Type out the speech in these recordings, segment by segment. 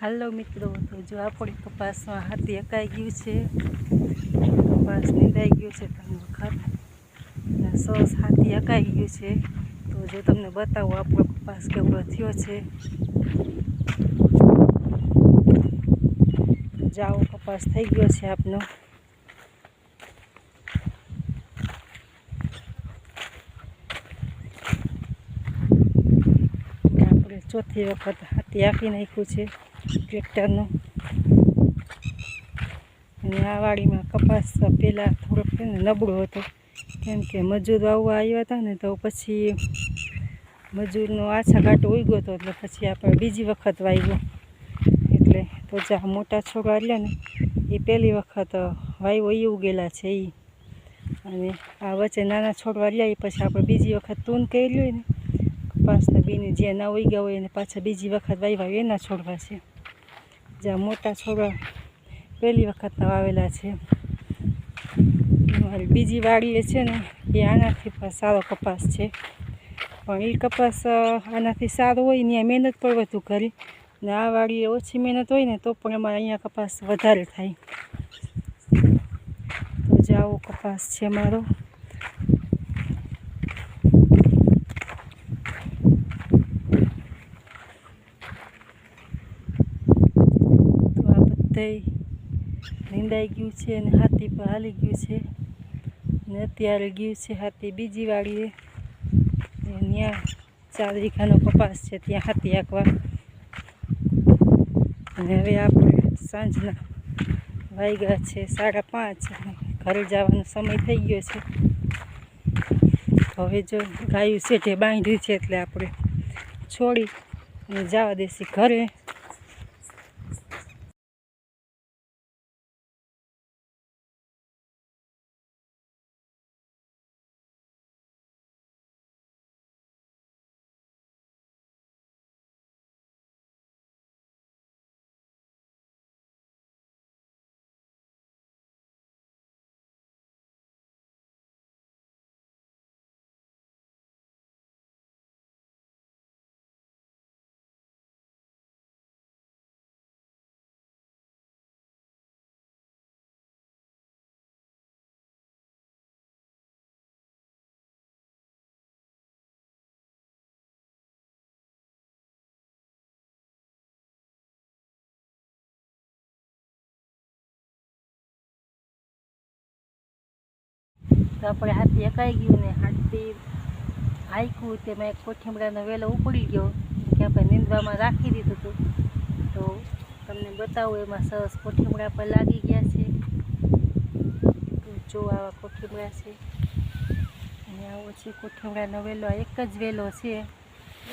હાલો મિત્રો, તો જો આપણી કપાસમાં હાથી અકાઈ ગયું છે. કપાસ નીંદાઈ ગયું છે ત્રણ વખત. સોસ હાથી અકાઈ ગયું છે. તો જો તમને બતાવું આપણો કપાસ કેવડો થયો છે. જાઓ કપાસ થઈ ગયો છે આપનો. આપણે ચોથી વખત હાથી આપી નાખ્યું છે. ટ્રેક્ટરનું. અને આ વાડીમાં કપાસ પહેલાં થોડોક નબળો હતો. કેમ કે મજૂર વાવવા આવ્યા હતા ને તો પછી મજૂરનો આછા ઘાટો ઉગ્યો હતો એટલે પછી આપણે બીજી વખત વાવ્યો. એટલે તો જ્યાં મોટા છોડવા એટલે ને, એ પહેલી વખત વાવ્યો એ ઉગેલા છે એ અને આ વચ્ચે નાના છોડવા લ્યા એ પછી આપણે બીજી વખત તૂન કરી હોય ને કપાસના બીને જે ના ઉગ્યા હોય એને પાછા બીજી વખત વાવ્યા એના છોડવા છે. જ્યાં મોટા છોડવા પહેલી વખત વાવેલા છે. મારી બીજી વાડી એ છે ને, એ આનાથી પણ સારો કપાસ છે. પણ એ કપાસ આનાથી સારો હોય ને મહેનત પણ વધુ કરી. ને આ વાડીએ ઓછી મહેનત હોય ને તો પણ અમારે અહીંયા કપાસ વધારે થાય. તો જે આવો કપાસ છે મારો તો આ બધાય નીંદાઈ ગયું છે અને હાથી પણ હાલી ગયું છે. ને અત્યારે ગયું છે હાથી બીજી વાડીએ. ત્યાં ચાર કપાસ છે, ત્યાં હાથી આંકવા અને હવે આપણે સાંજના વાગ્યા છે, સાડા પાંચ ઘરે જવાનો સમય થઈ ગયો છે. હવે જો ગાયું શેઠે બાંધ્યું છે એટલે આપણે છોડી અને જવા દેસી ઘરે. તો આપણે હાથી એકાઈ ગયું ને હાથી હાઈકું તેમાં એક કોઠીમડાનો વેલો ઉપડી ગયો, કે આપણે નીંદવામાં રાખી દીધું હતું. તો તમને બતાવું, એમાં સરસ કોઠીમડા પર લાગી ગયા છે. જો આવા કોઠીમડા છે. અને આવો છે કોઠીમડાનો વેલો એક જ વેલો છે.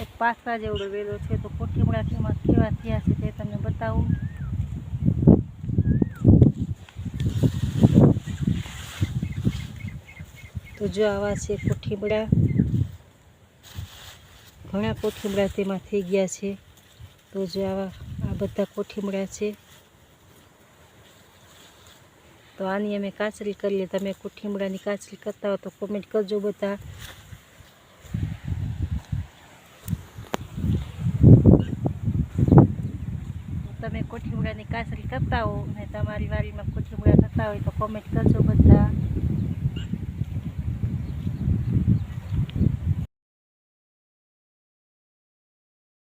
એક પાથરા જેવડો વેલો છે. તો કોઠીમડા કેવા થયા છે તે તમને બતાવું. તો જો આવા છે કોઠીમડા. ઘણા કોઠીમડા તેમાં થઈ ગયા છે. તો જો આવા, આ બધા કોઠીમડા છે. તો આની અમે કાચરી કરીએ તમે કોઠીમડાની કાચરી કરતા હો તો કોમેન્ટ કરજો બધા. તમે કોઠીમડાની કાચરી કરતા હો અને તમારી વાડીમાં કોઠીમડા થતા હોય તો કોમેન્ટ કરજો બધા.